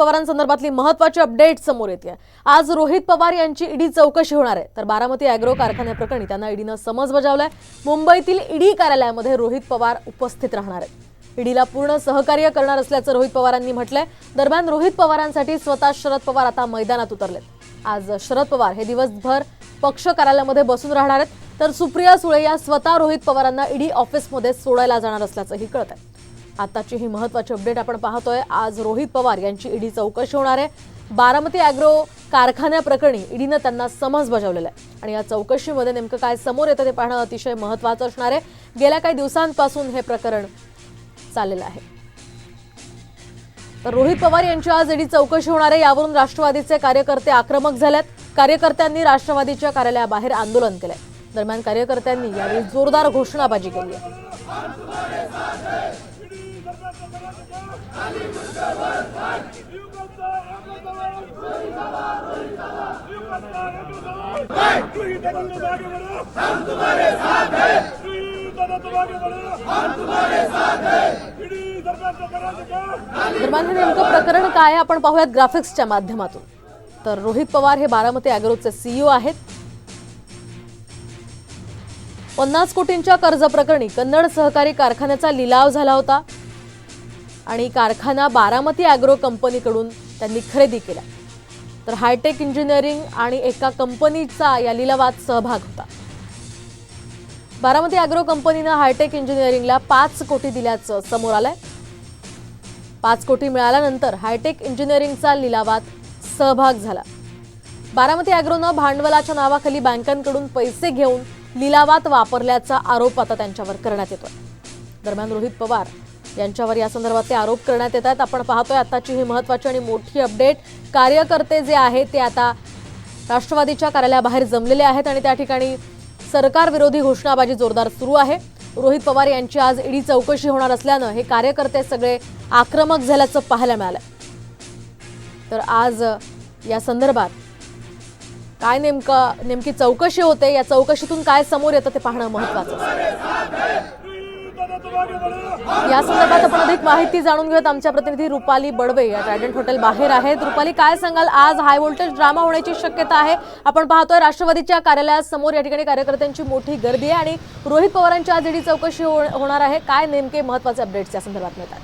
पवारांसंदर्भातली महत्वाची अपडेट समोर येते आज रोहित पवार यांची ईडी चौकशी होणार आहे. तर बारामती अॅग्रो कारखान्याप्रकरणी त्यांना ईडीनं समज बजावलाय. मुंबईतील ईडी कार्यालयामध्ये रोहित पवार उपस्थित राहणार आहेत. ईडीला पूर्ण सहकार्य करणार असल्याचं रोहित पवारांनी म्हटलंय. दरम्यान रोहित पवारांसाठी स्वतः शरद पवार आता मैदानात उतरलेत. आज शरद पवार हे दिवसभर पक्ष कार्यालयामध्ये बसून राहणार आहेत. तर सुप्रिया सुळे या स्वतः रोहित पवारांना ईडी ऑफिसमध्ये सोडायला जाणार असल्याचंही कळत आहे आताची ही महत्वाची अपडेट आपण पाहतोय. आज रोहित पवार यांची ईडी चौकशी होणार आहे. बारामती अॅग्रो कारखान्याप्रकरणी ईडीनं त्यांना समज बजावलेला आहे. आणि या चौकशीमध्ये नेमकं काय समोर येतं ते पाहणं अतिशय महत्वाचं असणार आहे. गेल्या काही दिवसांपासून हे प्रकरण चाललेलं आहे. तर रोहित पवार यांची आज ईडी चौकशी होणार आहे. यावरून राष्ट्रवादीचे कार्यकर्ते आक्रमक झालेत. कार्यकर्त्यांनी राष्ट्रवादीच्या कार्यालयाबाहेर आंदोलन केलंय. दरम्यान कार्यकर्त्यांनी यावेळी जोरदार घोषणाबाजी केली आहे. हम तुम्हारे साथ हैं नेमकं प्रकरण काय आपण पाहूयात ग्राफिक्सच्या माध्यमातून. तर रोहित पवार हे बारामती अॅग्रोचे सीईओ आहेत. पन्नास कोटींच्या कर्ज प्रकरणी कन्नड सहकारी कारखान्याचा लिलाव झाला होता. आणि कारखाना बारामती ॲग्रो कंपनीकडून त्यांनी खरेदी केला तर हायटेक इंजिनिअरिंग आणि एका कंपनीचा या लिलावात सहभाग होता. बारामती ॲग्रो कंपनीनं हायटेक इंजिनिअरिंगला पाच कोटी दिल्याचं समोर आलंय. पाच कोटी मिळाल्यानंतर हायटेक इंजिनिअरिंगचा लिलावात सहभाग झाला. बारामती ॲग्रोनं भांडवलाच्या नावाखाली बँकांकडून पैसे घेऊन लिलावात वापरल्याचा आरोप आता त्यांच्यावर करण्यात येतोय. दरम्यान रोहित पवार यांच्यावर या संदर्भातले आरोप करण्यात येत आहेत. आपण पाहतोय आताची ही महत्वाची आणि मोठी अपडेट. कार्यकर्ते जे आहेत ते आता राष्ट्रवादीच्या कार्यालयाबाहेर जमलेले आहेत आणि त्या ठिकाणी सरकार विरोधी घोषणाबाजी जोरदार सुरू आहे. रोहित पवार यांची आज ईडी चौकशी होणार असल्यानं हे कार्यकर्ते सगळे आक्रमक झाल्याचं पाहायला मिळालं तर आज या संदर्भात काय नेमकं नेमकी चौकशी होते या चौकशीतून काय समोर येतं ते पाहणं महत्वाचं या संदर्भात आपण अधिक माहिती जाणून घेऊयात. आमच्या प्रतिनिधी रुपाली बडवे या ट्रायडंट हॉटेल बाहेर आहेत. रुपाली काय सांगाल? आज हाय व्होल्टेज ड्रामा होण्याची शक्यता आहे. आपण पाहतोय राष्ट्रवादीच्या कार्यालयासमोर या ठिकाणी कार्यकर्त्यांची मोठी गर्दी आहे आणि रोहित पवारांची आज ईडी चौकशी हो- होणार आहे. काय नेमके महत्त्वाचे अपडेट्स या संदर्भात मिळतात?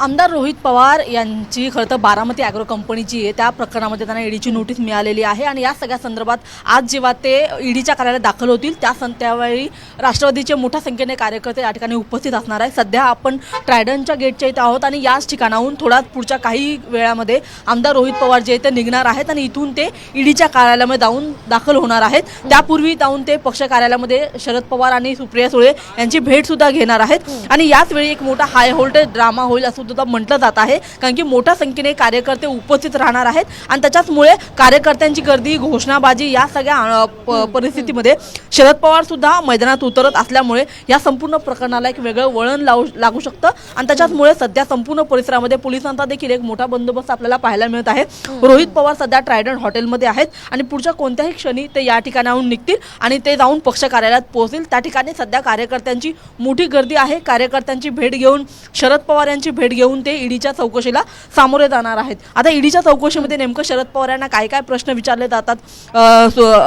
आमदार रोहित पवार यांची खरं तर बारामती ॲग्रो कंपनीची आहे. त्या प्रकरणामध्ये त्यांना ईडीची नोटीस मिळालेली आहे आणि या सगळ्या संदर्भात आज जेव्हा ते ईडीच्या कार्यालयात दाखल होतील त्या सं त्यावेळी राष्ट्रवादीचे मोठ्या संख्येने कार्यकर्ते या ठिकाणी उपस्थित असणार आहे सध्या आपण ट्रायडनच्या गेटच्या इथं आहोत आणि याच ठिकाणाहून थोडा पुढच्या काही वेळामध्ये आमदार रोहित पवार जे ते निघणार आहेत आणि इथून ते ईडीच्या कार्यालयामध्ये जाऊन दाखल होणार आहेत. त्यापूर्वी जाऊन ते पक्ष कार्यालयामध्ये शरद पवार आणि सुप्रिया सुळे यांची भेटसुद्धा घेणार आहेत. आणि याच वेळी एक मोठा हाय व्होल्टेज ड्रामा होईल असं सुद्धा म्हटलं जात आहे. कारण की मोठ्या संख्येने कार्यकर्ते उपस्थित राहणार आहेत. आणि त्याच्याचमुळे कार्यकर्त्यांची गर्दी घोषणाबाजी या सगळ्या परिस्थितीमध्ये शरद पवार सुद्धा मैदानात उतरत असल्यामुळे या संपूर्ण प्रकरणाला एक वेगळं वळण लावू लागू शकतं. आणि त्याच्याचमुळे सध्या संपूर्ण परिसरामध्ये पोलिसांचा देखील एक मोठा बंदोबस्त आपल्याला पाहायला मिळत आहे. रोहित पवार सध्या ट्रायडंट हॉटेलमध्ये आहेत. आणि पुढच्या कोणत्याही क्षणी ते या ठिकाणाहून निघतील आणि ते जाऊन पक्ष कार्यालयात पोहोचतील. त्या ठिकाणी सध्या कार्यकर्त्यांची मोठी गर्दी आहे. कार्यकर्त्यांची भेट घेऊन शरद पवार यांची भेट घेऊन ते ईडीच्या चौकशीला सामोरे जाणार आहेत. आता ईडीच्या चौकशीमध्ये नेमकं शरद पवार यांना काय काय प्रश्न विचारले जातात?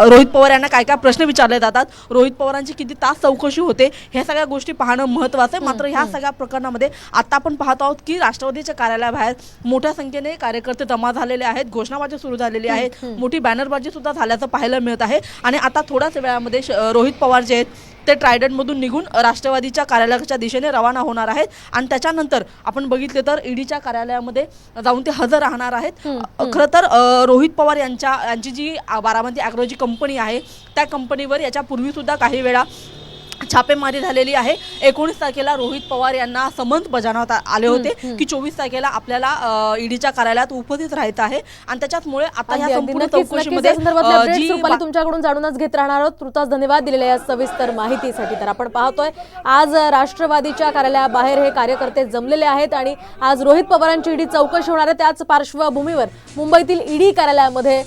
रोहित पवार यांना काय काय प्रश्न विचारले जातात? रोहित पवारांची किती तास चौकशी होते? ह्या सगळ्या गोष्टी पाहणं महत्त्वाचं आहे. मात्र ह्या सगळ्या प्रकरणामध्ये आता आपण पाहत आहोत की राष्ट्रवादीच्या कार्यालयाबाहेर मोठ्या संख्येने कार्यकर्ते जमा झालेले आहेत घोषणाबाजी सुरू झालेली आहे. मोठी बॅनरबाजी सुद्धा झाल्याचं पाहायला मिळत आहे. आणि आता थोड्याच वेळामध्ये रोहित पवार जे आहेत ते ट्रायडंटमधून निघून राष्ट्रवादीच्या कार्यालयाच्या दिशेने रवाना होणार आहेत. आणि त्याच्यानंतर आपण बघितले तर ईडीच्या कार्यालयामध्ये जाऊन ते हजर राहणार आहेत. खरं तर रोहित पवार यांच्या यांची जी बारामती ॲग्रोची कंपनी आहे त्या कंपनीवर याच्या पूर्वीसुद्धा काही वेळा छापेमारी झालेली आहे. एकोणीस तारखेला रोहित पवार यांना समन्स बजावण्यात आले होते की चोवीस तारखेला आपल्याला ईडीच्या कार्यालयात उपस्थित राहायचं आहे. आणि त्याच्याचमुळे आता अगदी. संपूर्ण चौकशीमध्ये या तुमच्याकडून जाणूनच घेत राहणार आहोत. तुर्तास धन्यवाद दिलेल्या या सविस्तर माहितीसाठी. तर आपण पाहतोय आज राष्ट्रवादीच्या कार्यालयाबाहेर हे कार्यकर्ते जमलेले आहेत आणि आज रोहित पवारांची ईडी चौकशी होणार आहे. त्याच पार्श्वभूमीवर मुंबईतील ईडी कार्यालयामध्ये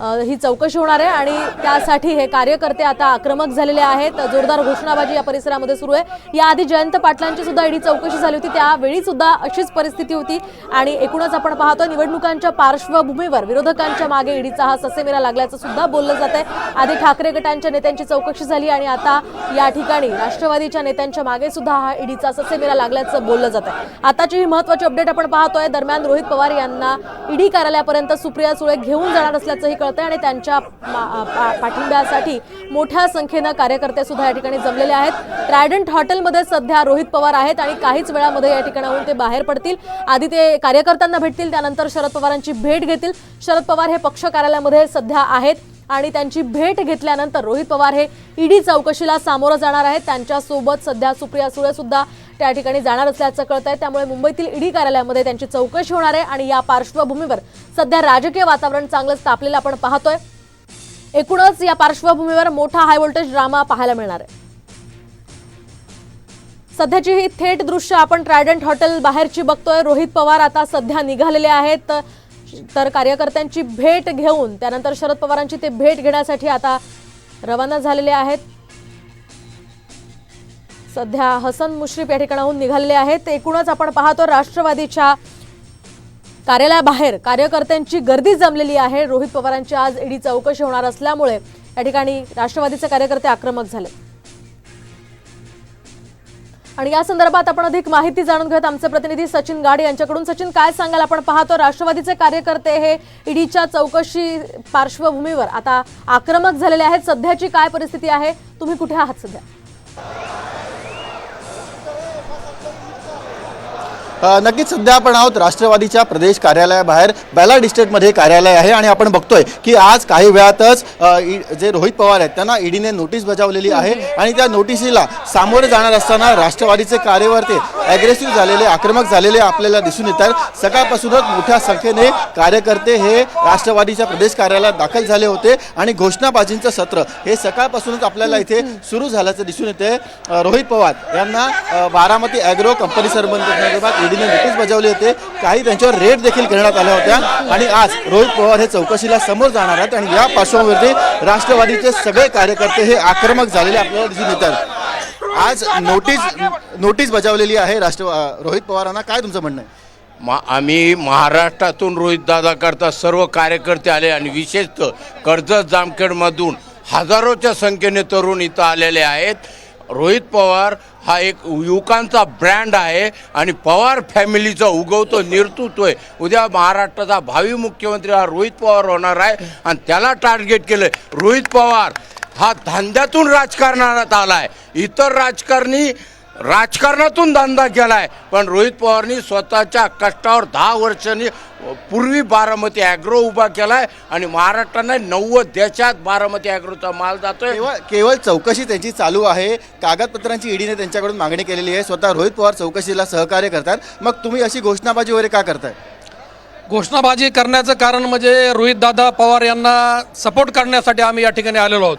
ही चौकशी होणार आहे आणि त्यासाठी हे कार्यकर्ते आता आक्रमक झालेले आहेत. जोरदार घोषणाबाजी या परिसरामध्ये सुरू आहे. याआधी जयंत पाटलांची सुद्धा ईडी चौकशी झाली होती. त्यावेळी सुद्धा अशीच परिस्थिती होती. आणि एकूणच आपण पाहतो निवडणुकांच्या पार्श्वभूमीवर विरोधकांच्या मागे ईडीचा हा ससेमिरा लागल्याचं सुद्धा बोललं जात आहे आधी ठाकरे गटांच्या नेत्यांची चौकशी झाली आणि आता या ठिकाणी राष्ट्रवादीच्या नेत्यांच्या मागे सुद्धा हा ईडीचा ससेमिरा लागल्याचं बोललं जात आहे आताची ही महत्वाची अपडेट आपण पाहतोय. दरम्यान रोहित पवार यांना ईडी कार्यालयापर्यंत सुप्रिया सुळे घेऊन जाणार असल्याचंही कळतंय आणि त्यांच्या पा- पाठिंब्यासाठी मोठ्या संख्येनं कार्यकर्ते सुद्धा या ठिकाणी जमलेले आहेत. ट्रायडंट हॉटेलमध्ये सध्या रोहित पवार आहेत आणि काहीच वेळामध्ये या ठिकाणाहून ते बाहेर पडतील. आधी ते कार्यकर्त्यांना भेटतील त्यानंतर शरद पवारांची भेट घेतील. शरद पवार हे पक्ष कार्यालयामध्ये सध्या आहेत आणि त्यांची भेट घेतल्यानंतर रोहित पवार हे ईडी चौकशीला सामोरं जाणार आहेत. त्यांच्यासोबत सध्या सुप्रिया सुळे सुद्धा त्या ठिकाणी जाणार असल्याचं कळत आहे त्यामुळे मुंबईतील ईडी कार्यालयामध्ये त्यांची चौकशी होणार आहे आणि या पार्श्वभूमीवर सध्या राजकीय वातावरण चांगलंच तापलेलं आपण पाहतोय. एकूणच या पार्श्वभूमीवर मोठा हाय व्होल्टेज ड्रामा पाहायला मिळणार आहे. सध्याची ही थेट दृश्य आपण ट्रायडंट हॉटेल बाहेरची बघतोय. रोहित पवार आता सध्या निघालेले आहेत. तर कार्यकर्त्यांची भेट घेऊन त्यानंतर शरद पवारांची ते भेट घेण्यासाठी आता रवाना झालेले आहेत. सध्या हसन मुश्रीफ या ठिकाणाहून निघालेले आहेत. एकूणच आपण पाहतो राष्ट्रवादीच्या कार्यालयाबाहेर कार्यकर्त्यांची गर्दी जमलेली आहे. रोहित पवारांची आज ईडी चौकशी होणार असल्यामुळे या ठिकाणी राष्ट्रवादीचे कार्यकर्ते आक्रमक झाले. आणि या संदर्भात आपण अधिक माहिती जाणून घेऊयात आमचे प्रतिनिधी सचिन गाड यांच्याकडून. सचिन काय सांगाल? आपण पाहतो राष्ट्रवादीचे कार्यकर्ते हे ईडीच्या चौकशी पार्श्वभूमीवर आता आक्रमक झालेले आहेत. सध्याची काय परिस्थिती आहे? तुम्ही कुठे आहात सध्या? नक्कीच सध्या आपण आहोत राष्ट्रवादीच्या प्रदेश कार्यालयाबाहेर बॅला डिस्ट्रिक्टमध्ये कार्यालय आहे आणि आपण बघतोय की आज काही वेळातच ई- जे रोहित पवार आहेत त्यांना ईडीने नोटीस बजावलेली आहे आणि त्या नोटिसीला सामोरे जाणार असताना राष्ट्रवादीचे कार्यकर्ते अग्रेसिव्ह झालेले आक्रमक झालेले आपल्याला दिसून येत आहेत. सकाळपासूनच मोठ्या संख्येने कार्यकर्ते हे राष्ट्रवादीच्या प्रदेश कार्यालयात दाखल झाले होते आणि घोषणाबाजींचं सत्र हे सकाळपासूनच आपल्याला इथे सुरू झाल्याचं दिसून येते रोहित पवार यांना बारामती ॲग्रो कंपनी संदर्भात ईडीने नोटीस बजावली होते. काही त्यांच्यावर रेड देखील करण्यात आल्या होत्या. आणि आज रोहित पवार हे चौकशीला समोर जाणार आहेत. आणि या पार्श्वभूमीवरती राष्ट्रवादीचे सगळे कार्यकर्ते हे आक्रमक झालेले आपल्याला दिसून येतात. आज नोटीस नोटीस बजावलेली आहे राष्ट्र रोहित पवारांना. काय तुमचं म्हणणं आहे? मा आम्ही महाराष्ट्रातून रोहितदादा करता सर्व कार्यकर्ते आले आणि विशेषतः कर्जत जामखेडमधून हजारोच्या संख्येने तरुण इथं आलेले आहेत. रोहित पवार हा एक युवकांचा ब्रँड आहे आणि पवार फॅमिलीचा उगवतो नेतृत्व आहे उद्या महाराष्ट्राचा भावी मुख्यमंत्री हा रोहित पवार होणार आहे आणि त्याला टार्गेट केलं रोहित पवार हा धंद्यातून राजकारणात आला आहे इतर राजकारणी राजकारणातून धंदा केलाय. पण रोहित पवारनी स्वतःच्या कष्टावर दहा वर्षांनी पूर्वी बारामती ॲग्रो उभा केलाय आणि महाराष्ट्राने नव्वद देशात बारामती ॲग्रोचा माल जातोय. केवळ केवळ चौकशी त्यांची चालू आहे. कागदपत्रांची ईडीने त्यांच्याकडून मागणी केलेली आहे. स्वतः रोहित पवार चौकशीला सहकार्य करतात. मग तुम्ही अशी घोषणाबाजी वगैरे का करताय? घोषणाबाजी करण्याचं कारण म्हणजे रोहितदादा पवार यांना सपोर्ट करण्यासाठी आम्ही या ठिकाणी आलेलो आहोत.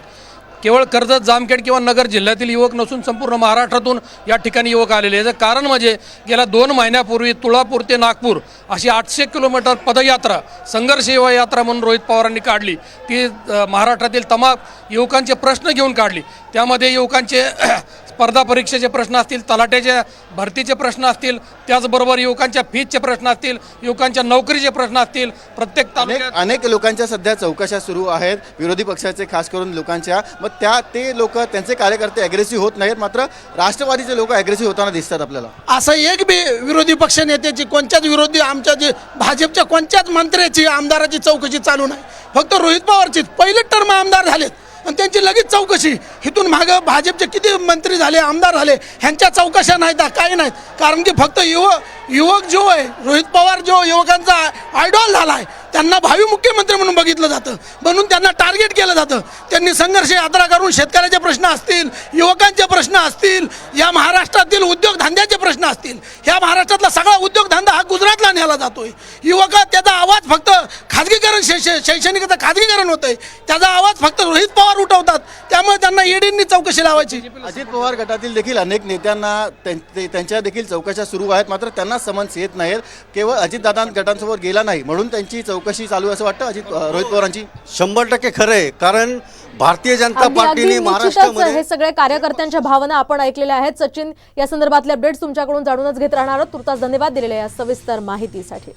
केवळ कर्जत जामखेड किंवा नगर जिल्ह्यातील युवक नसून संपूर्ण महाराष्ट्रातून या ठिकाणी युवक आलेले याचं कारण म्हणजे गेल्या दोन महिन्यापूर्वी तुळापूर ते नागपूर अशी आठशे किलोमीटर पदयात्रा संघर्ष युवा यात्रा म्हणून रोहित पवारांनी काढली. ती महाराष्ट्रातील तमाम युवकांचे प्रश्न घेऊन काढली. त्यामध्ये युवकांचे स्पर्धा परीक्षेचे प्रश्न असतील तलाट्याच्या भरतीचे प्रश्न असतील त्याचबरोबर युवकांच्या फीजचे प्रश्न असतील युवकांच्या नोकरीचे प्रश्न असतील प्रत्येक तालुक्यात अनेक लोकांच्या सध्या चौकशा सुरू आहेत. विरोधी पक्षाचे खास करून लोकांच्या मग त्या ते लोक त्यांचे कार्यकर्ते अग्रेसिव्ह होत नाहीत मात्र राष्ट्रवादीचे लोक अग्रेसिव्ह होताना दिसतात आपल्याला. असं एक बी विरोधी पक्ष नेत्याची कोणत्याच विरोधी आमच्या जे भाजपच्या कोणत्याच मंत्र्याची आमदाराची चौकशी चालू नाही. फक्त रोहित पवारचीच. पहिले टर्म आमदार झालेत. आणि त्यांची लगेच चौकशी. इथून मागं भाजपचे किती मंत्री झाले आमदार झाले ह्यांच्या चौकशा नाहीत काही नाहीत. कारण की फक्त युवक युवक जो आहे रोहित पवार जो युवकांचा आयडॉल झाला आहे त्यांना भावी मुख्यमंत्री म्हणून बघितलं जातं. म्हणून त्यांना टार्गेट केलं जातं. त्यांनी संघर्ष यात्रा करून शेतकऱ्याचे प्रश्न असतील युवकांचे प्रश्न असतील या महाराष्ट्रातील उद्योगधंद्याचे प्रश्न असतील. ह्या महाराष्ट्रातला सगळा उद्योगधंदा हा गुजरातला नेला जातोय. युवक त्याचा आवाज फक्त खाजगीकरण शैक्षणिकचं खाजगीकरण होतंय. त्याचा आवाज फक्त रोहित पवार उठवतात. त्यामुळे त्यांना ईडींनी चौकशी लावायची. अजित पवार गटातील देखील अनेक नेत्यांना त्यांच्या देखील चौकशा सुरू आहेत. मात्र त्यांना समन्स येत नाहीत. केवळ अजितदादा गटांसोबत गेला नाही. म्हणून त्यांची चौकशी चालू आहे असं वाटतं अजित रोहित पवारांची? शंभर टक्के खरं आहे. कारण भारतीय जनता पार्टीने महाराष्ट्रामध्ये हे सगळे कार्यकर्त्यांच्या भावना आपण ऐकलेल्या आहेत. सचिन या संदर्भातले अपडेट्स तुमच्याकडून जाणूनच घेत राहणार आहोत. तुर्तास धन्यवाद दिलेल्या या सविस्तर माहितीसाठी.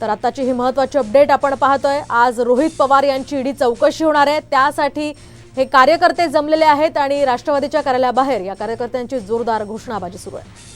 तर आताची ही महत्वाची अपडेट आपण पाहतोय. आज रोहित पवार यांची ईडी चौकशी होणार आहे. त्यासाठी हे कार्यकर्ते जमलेले आहेत आणि राष्ट्रवादीच्या कार्यालयाबाहेर या कार्यकर्त्यांची जोरदार घोषणाबाजी सुरू आहे.